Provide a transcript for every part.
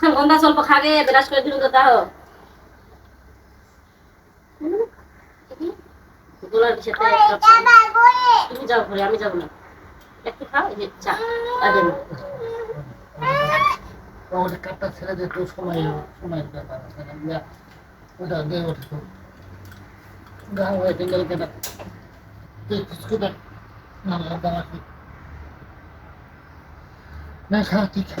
গন্ধা স্বল্প খাগে বিরাজ করে দিন তো তাহ গোলার সাথে তুমি যাও ঘরে আমি যাব না। একটু খাও এই যে চা আগে ওটা কাপটা ছেড়ে সময় সময়ের ব্যাপার আছে ওটা দিয়ে ওঠে তো। গা হয়ে গেলে কেনা তুই না না খা তুই খা।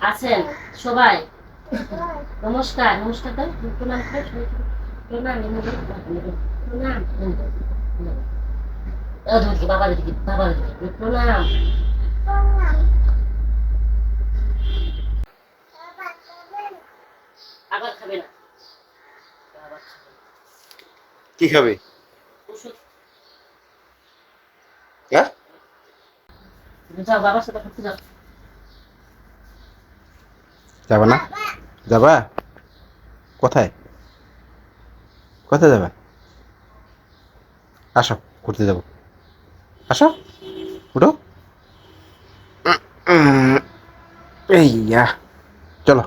আছেন? সবাই? নমস্কার নমস্কার প্রণাম প্রণাম প্রণাম। আবার খাবে না। কি খাবে? হ্যাঁ? বাবার সাথে করতে যাবা না? যাবা? কোথায়? কোথায় যাবা? আসো, ঘুরতে যাব। আসো, উঠো। এই চলো।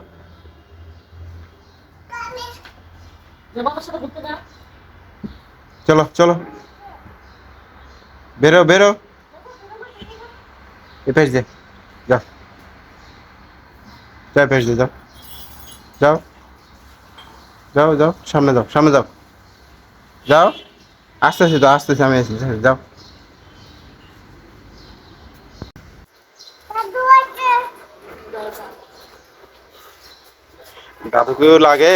চলো চলো। বেরো বেরো। এ দে যাও। যাও পেশ দে যাও। যাও। যাও যাও। সামনে যাও সামনে যাও। যাও। আসতেছি তো আসতেছি আমি আসছি যাও দাদুকেও লাগে।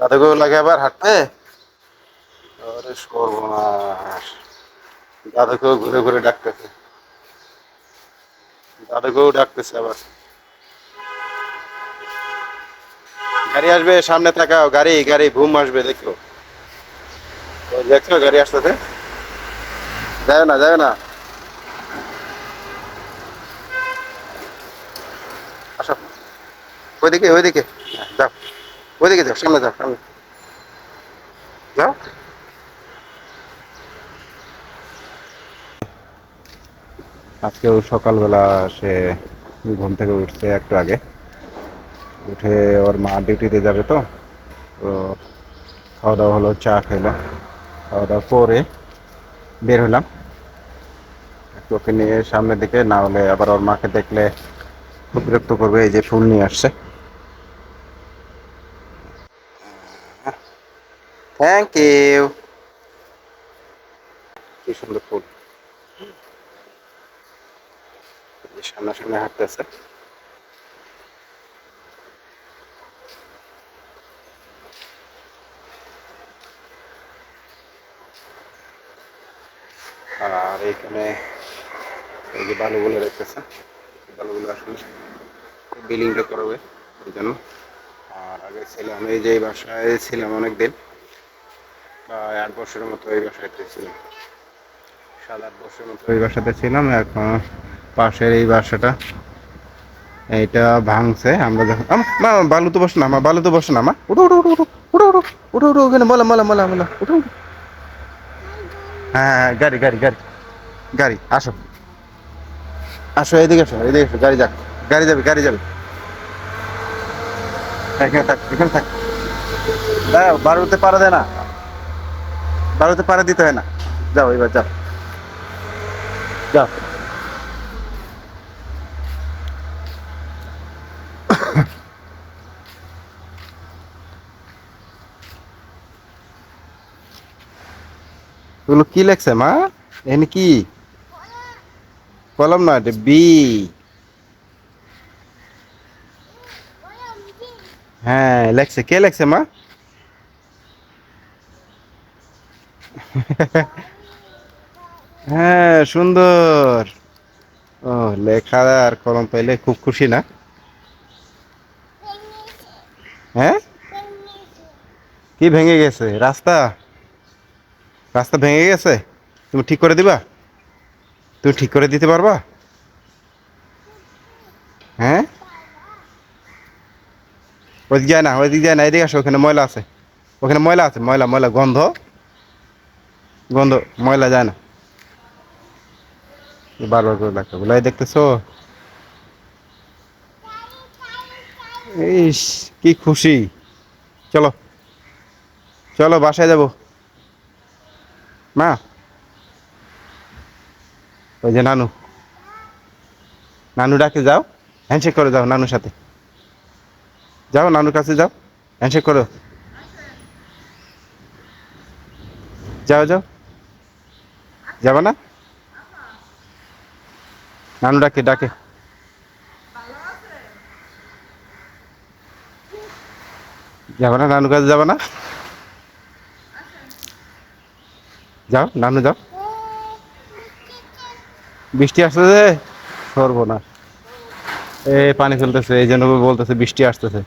দাদুকেও লাগে আবার হাঁটতে? আরে সর্বনাশ। দাদুকেও ঘুরে ঘুরে ডাকতেছে। দাদুকেও ডাকতেছে আবার। গাড়ি আসবে সামনে তাকাও গাড়ি গাড়ি ঘুম আসবে দেখো। দেখছ গাড়ি আসতেছে। যাবে না যাবে না। আসো। ওইদিকে ওইদিকে। হ্যাঁ, যাও। ওইদিকে যাও সামনে যাও সামনে। যাও। আজকেও সকালবেলা সে ঘুম থেকে উঠছে একটু আগে। উঠে ওর মা ডিউটিতে যাবে তো। তো খাওয়া দাওয়া হলো, চা খাইলাম। খাওয়া দাওয়া পরে বের হলাম। ওকে নিয়ে সামনের দিকে, না হলে আবার ওর মাকে দেখলে খুব বিরক্ত করবে, এই যে ফুল নিয়ে আসছে। থ্যাংক ইউ কি সুন্দর ফুল। সামনাসামনি হাঁটতেছে। আর এইখানে এই যে বালুগুলো রেখেছে বালুগুলো আসলে বিলিংটা করবে ওই জন্য। আর আগে ছিলাম এই যে বাসায় ছিলাম অনেকদিন, প্রায় আট বছরের মতো এই বাসায় ছিলাম। সাত, আট বছরের মতো এই বাসাতে ছিলাম, এখন পাশের এই বাসাটা, এইটা ভাঙছে। আমরা যখন মা বালু তো বসে না, মা, বালু তো বসে না, মা। উঠো উঠো উঠো উঠো উঠো উঠো উঠো, ওখানে বলা বলা বলা বলা উঠো উঠো। হ্যাঁ হ্যাঁ, গাড়ি গাড়ি গাড়ি গাড়ি আসো। আসো এদিকে আসো এদিকে আসো গাড়ি যাক গাড়ি যাবে গাড়ি যাবে। এখানে থাক এখানে থাক। দাও বারোতে পারা দেয় না। বারোতে পারা দিতে হয় না। যাও এবার যাও। যাও। এগুলো কি লেখছে, মা? এখানে কি? কলম না, এটা বি। হ্যাঁ লেখছে। কে লেখছে, মা? হ্যাঁ সুন্দর। ও, লেখা আর কলম পাইলে খুব খুশি না? হ্যাঁ? কি ভেঙে গেছে? রাস্তা? রাস্তা ভেঙে গেছে? তুমি ঠিক করে দিবা? তুমি ঠিক করে দিতে পারবা? হ্যাঁ? ওইদিকে যায় না, ওইদিকে যায় না, এদিকে আসো, ওখানে ময়লা আছে। ওখানে ময়লা আছে, ময়লা ময়লা গন্ধ। গন্ধ, ময়লা যায় না। বারবার করে ডাক্তার বলে "এই দেখতেছো? ইস, কি খুশি। চলো চলো, বাসায় যাব। মা। ওই যে নানু। নানু ডাকে যাও হ্যান্ডশেক করে যাও নানুর সাথে। যাও নানুর কাছে যাও হ্যান্ডশেক করো। যাও যাও। যাবে না? নানু ডাকে ডাকে। যাবে না? নানুর কাছে যাবে না? যাও নানু যাও। বৃষ্টি আসতেছে? সরবো না এ, পানি ফেলতেছে, এই জন্য বলতেছে বৃষ্টি আসতেছে।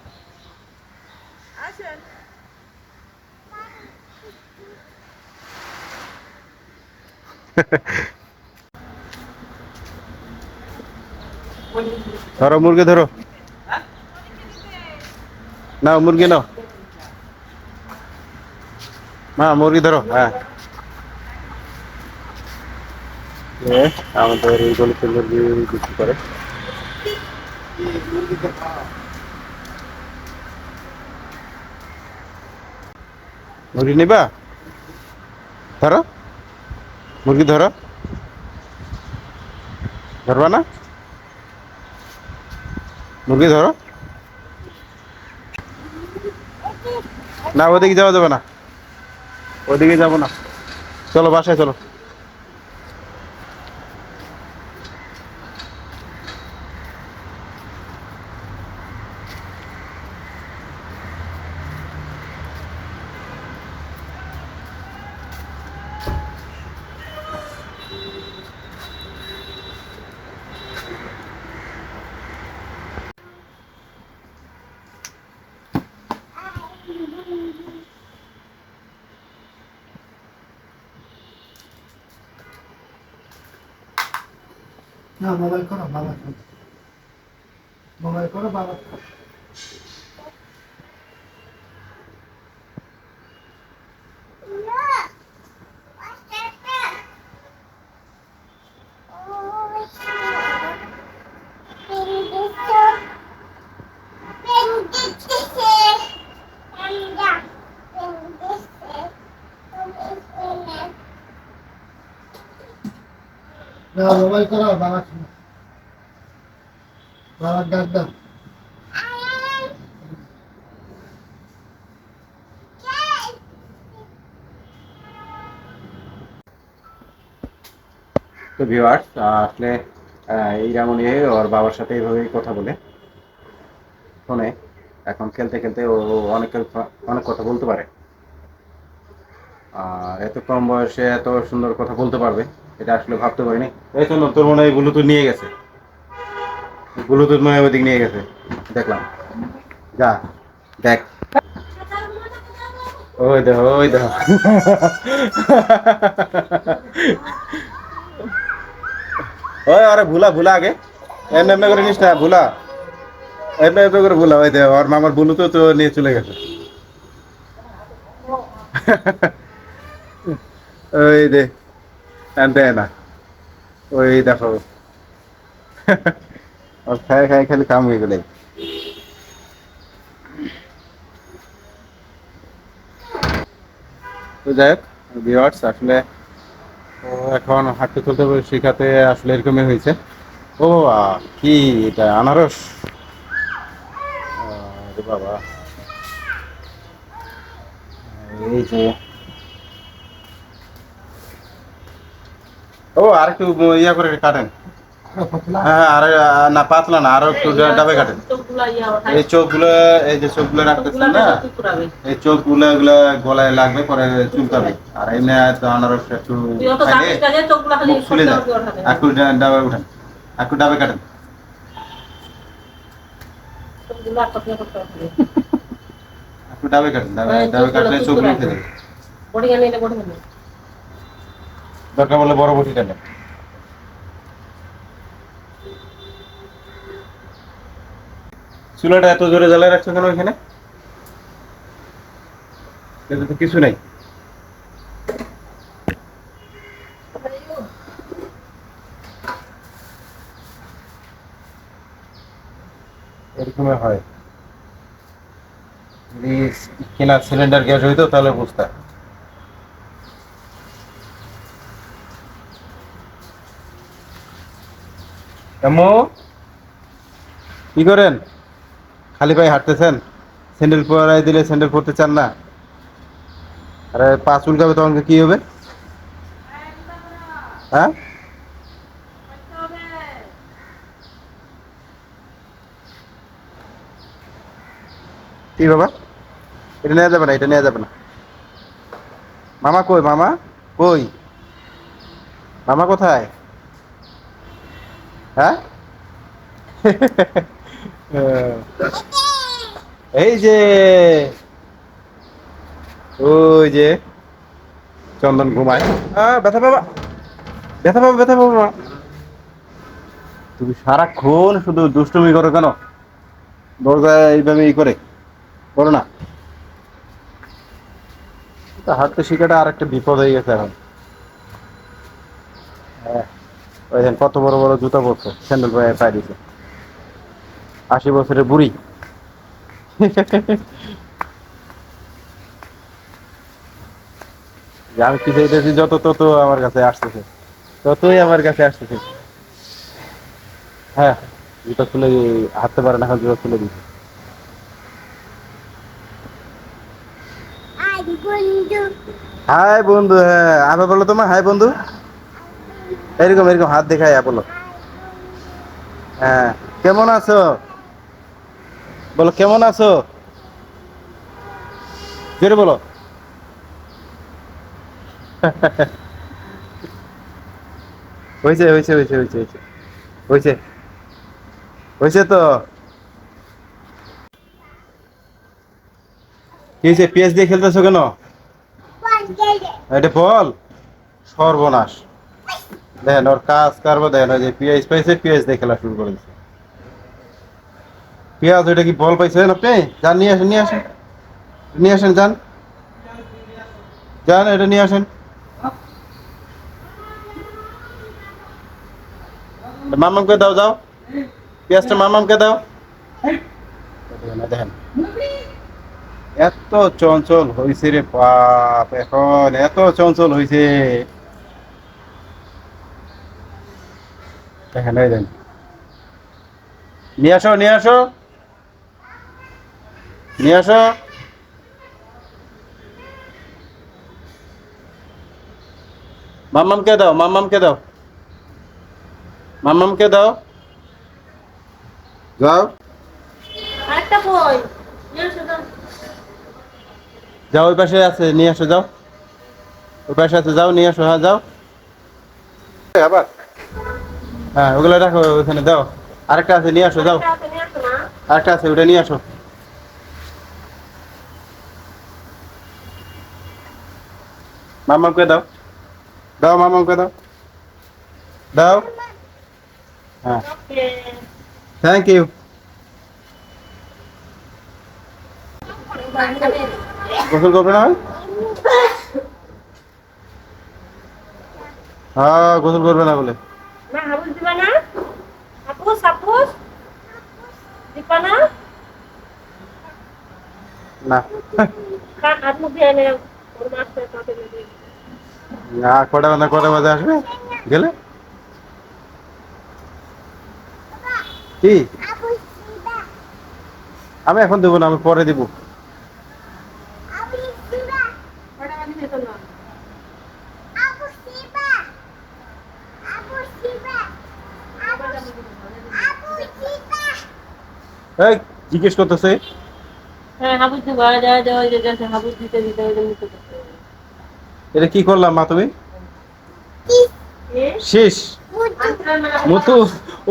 ধরো, মুরগি ধরো। না মুরগি নাও। মা, মুরগি ধরো হ্যাঁ। এ, আমাদের এই গলিতে মুরগি বিক্রি করে। মুরগি নিবা? ধরো। মুরগি ধরো। ধরবা না? মুরগি ধরো। না ওদিকে যাওয়া যাবে না। ওদিকে যাব না। চলো বাসায় চলো। না মোবাইল করো বাবা মোবাইল করো বাবা না মোবাইল করো বাবা বাবার ডাক তো ভিউয়ার্স আসলে এই রামনি ওর বাবার সাথে এইভাবেই কথা বলে। ফোনে, এখন খেলতে খেলতে ও অনেক অনেক কথা বলতে পারে। আর এত কম বয়সে এত সুন্দর কথা বলতে পারবে, এটা আসলে ভাবতে পারিনি। এই তো তোর মনে হয় ব্লুটুথ নিয়ে গেছে। ব্লুটুথ মনে ওদিক নিয়ে গেছে। দেখলাম। যা, দেখ। ওই দেখো ওই দেখো। ওই, আরে ভুলা ভুলা আগে। এমনি এমনি করে নিস না, ভুলা। এমনি এমনি করে ভুলা, ওই দে ওর মামার বুলু তো তো নিয়ে চলে গেছে। ওই দে, আনতে না। ওই দেখো। ওর খায় খায় খালি কাম হয়ে গেলে তো যাই হোক ভিওয়ার্স আসলে, ও এখন হাঁটতে চলতে শেখাতে আসলে এরকমই হয়েছে। ও কি এটা, আনারস? আরে বাবা। এই যে। ও আর একটু ইয়া করে কাটেন। হ্যাঁ আর না পাতলা না আরও একটু ডাবে কাটেন এই চোখগুলো এই যে চোখগুলো রাখতেছেন না এই চোখগুলো এগুলো গলায় লাগবে পরে চুলকাবে আর এমনি তো আনারস একটু ফুলে যায়। একটু ডাবে উঠেন একটু ডাবে কাটেন। একটু ডাবে কাটেন ডাবে হ্যাঁ, ডাবে কাটলে খুব চোখ করে উঠে যাবে। দরকার বলে বড় বটি টানে। চুলাটা এত জোরে জ্বালায় রাখছো কেন এখানে? এতে তো কিছু নাই। এরকমই হয়। যদি কেনা সিলিন্ডার গ্যাস হইতো তাহলে বুঝতাম। এমো কি করেন? খালি পায়ে হাঁটতেছেন? স্যান্ডেল পরাই দিলে স্যান্ডেল পরতে চান না? আরে পা চুলকাবে তখন কি হবে? হ্যাঁ? কি বাবা? এটা নেওয়া যাবে না, এটা নেওয়া যাবে না। মামা কই মামা? কই? মামা কোথায়? হ্যাঁ? এই যে ওই যে চন্দন ঘুমায়। ব্যথা বাবা ব্যথা পাবা ব্যথা পাবা। তুমি সারাক্ষণ শুধু দুষ্টুমি করো কেন? দরজা এইভাবে ই করে। করো না। হাঁটতে শিখাটা আর একটা বিপদ হয়ে গেছে এখন। হ্যাঁ। ওই দেখেন কত বড় বড় জুতা পরছে স্যান্ডেল পায়ে পায়ে দিছে। আশি বছরের বুড়ি। আমি কি চাইতেছি যত তত আমার কাছে আসতেছে। ততই আমার কাছে আসতেছে। হ্যাঁ জুতা খুলে হাঁটতে পারে না এখন জুতা খুলে দিচ্ছে হাই বন্ধু হ্যাঁ আবার বলো তোমার হাই বন্ধু। এরকম এরকম হাত দেখায় বলো। হ্যাঁ কেমন আছো? বলো, কেমন আছো? জোরে বলো। হয়েছে হয়েছে হয়েছে হয়েছে হয়েছে। হয়েছে। হয়েছে তো? কি হয়েছে, পেঁয়াজ দিয়ে খেলতেছো কেন? এটা বল। সর্বনাশ। দেখেন ওর কাজ কারবো দেখেন ওই যে পেঁয়াজ পাইছে, পেঁয়াজ দিয়ে খেলা শুরু করে দিচ্ছে পেঁয়াজ ওইটা কি বল পাইছেন আপনি যান নিয়ে আসেন নিয়ে আসেন। নিয়ে আসেন যান। যান এটা নিয়ে আসেন। মামামকে দাও যাও। পেঁয়াজটা মামামকে দাও। দেখেন, এত চঞ্চল হয়েছে রে বাপ এখন এত চঞ্চল হয়েছে দেখেন। নিয়ে আসো নিয়ে আসো। নিয়ে আসো। মাম্মামকে দাও মাম্মামকে দাও। মাম্মামকে দাও। যাও। যাও। ওই পাশে আছে নিয়ে আসো যাও। ওই পাশে আছে যাও নিয়ে আসো হ্যাঁ যাও। আবার? হ্যাঁ ওগুলো রাখো ওখানে দাও। আরেকটা আছে নিয়ে আসো যাও। আরেকটা আছে ওটা নিয়ে আসো। মামাকে দাও দাও মামাকে দাও দাও হ্যাঁ ওকে। থ্যাংক ইউ গোসল করবে না ভাই? হ্যাঁ গোসল করবে না বলে না হাবুস দিবা না হাপুস হাপুস দিবা না না কান হাত মুখ দিয়ে এনে ওর মাছটা কাটে দিয়ে না, কটা না কটা বাজে আসবে? গেলে? কি? আমি এখন দেবো না, আমি পরে দিব। জিজ্ঞেস করতেছে। হ্যাঁ হাবুস দিতে দিতে। এটা কি করলাম মা তুমি? শেষ। মুতু।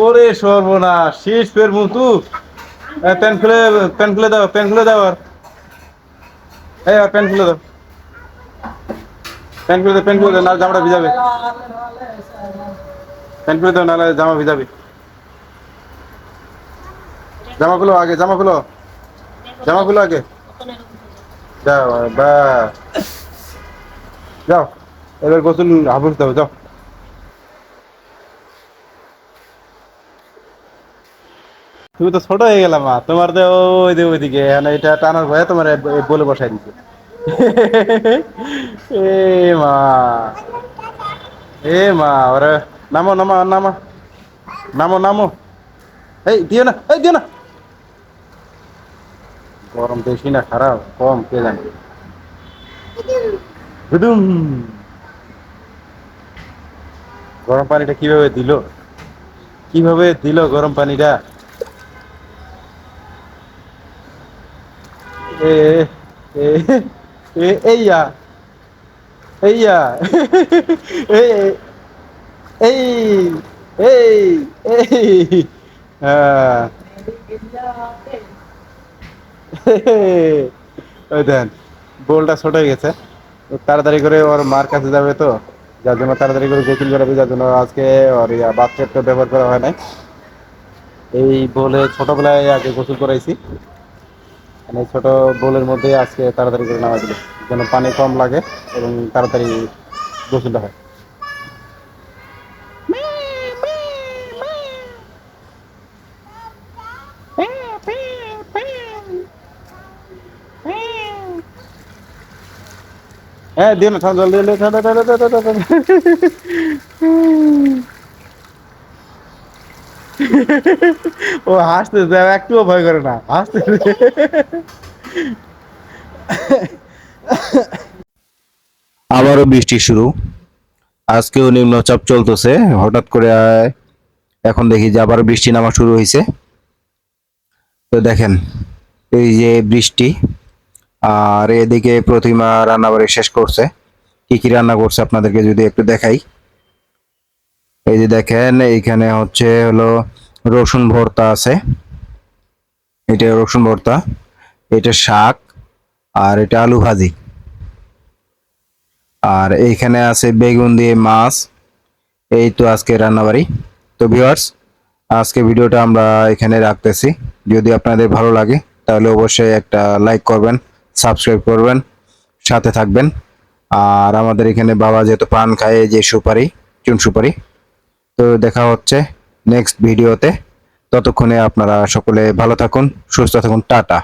ওরে সর্বনাশ। শেষ ফের মুতু। প্যান খুলে প্যান খুলে দাও প্যান খুলে দাও আর। এই প্যান খুলে দাও। প্যান খুলে দাও প্যান খুলে দাও না জামাটা ভিজাবে। প্যান খুলে দাও নাহলে জামা ভিজাবে। জামা খুলো আগে জামা খুলো। জামা খুলো আগে। যাও বা। যাও এবার গোসল হাবুস দাও যাও। তুমি তো ছোট হয়ে গেলাম মা তোমার তো ওই যে ওইদিকে এটা টানার ভয়ে তোমার বলে বসাই দিচ্ছে এ মা এ মা ওরে নামো নামো নামো নামো নামো। এই দিও না এই দিও না। গরম বেশি না খারাপ কম কে জানে। হুদুম। গরম পানিটা কীভাবে দিল? কীভাবে দিল গরম পানিটা? এইয়া এইয়া এই এই এই এই ওই দেন, বোলটা ছোট গেছে। তাড়াতাড়ি করে ওর মার কাছে যাবে তো, যার জন্য তাড়াতাড়ি করে গোসল করাবে যার জন্য আজকে ওর তো ব্যবহার করা হয় নাই। এই বলে ছোটবেলায় আগে গোসল করাইছি। মানে ছোট বোলের মধ্যে আজকে তাড়াতাড়ি করে নামা দিল, যেন পানি কম লাগে এবং তাড়াতাড়ি গোসলটা হয়। হ্যাঁ দিও না জল দিয়ে ঠান্ডা ঠান্ডা ঠান্ডা ঠান্ডা ও হাসতে একটুও ভয় করে না হাসতে আবারও বৃষ্টি শুরু আজকেও নিম্নচাপ চলতেছে হঠাৎ করে এখন দেখি যে আবার বৃষ্টি নামা শুরু হয়েছে তো দেখেন এই যে বৃষ্টি আর এদিকে প্রতিমা রান্নাবাড়ি শেষ করছে। কি কি রান্না করছে আপনাদেরকে যদি একটু দেখাই। এই যে দেখেন, এইখানে হচ্ছে হলো রসুন ভর্তা আছে। এটা রসুন ভর্তা, এটা শাক, আর এটা আলু ভাজি। আর এইখানে আছে বেগুন দিয়ে মাছ। এই তো আজকে রান্নাবাড়ি। তো ভিউয়ার্স, আজকে ভিডিওটা আমরা এখানে রাখতেছি। যদি আপনাদের ভালো লাগে, তাহলে অবশ্যই একটা লাইক করবেন। সাবস্ক্রাইব করবেন, সাথে থাকবেন। আর আমাদের এখানে বাবা যেহেতু পান খায় যে সুপারি, চুন সুপারি। তো দেখা হচ্ছে নেক্সট ভিডিওতে ততক্ষণে আপনারা সকলে ভালো থাকুন, সুস্থ থাকুন, টাটা।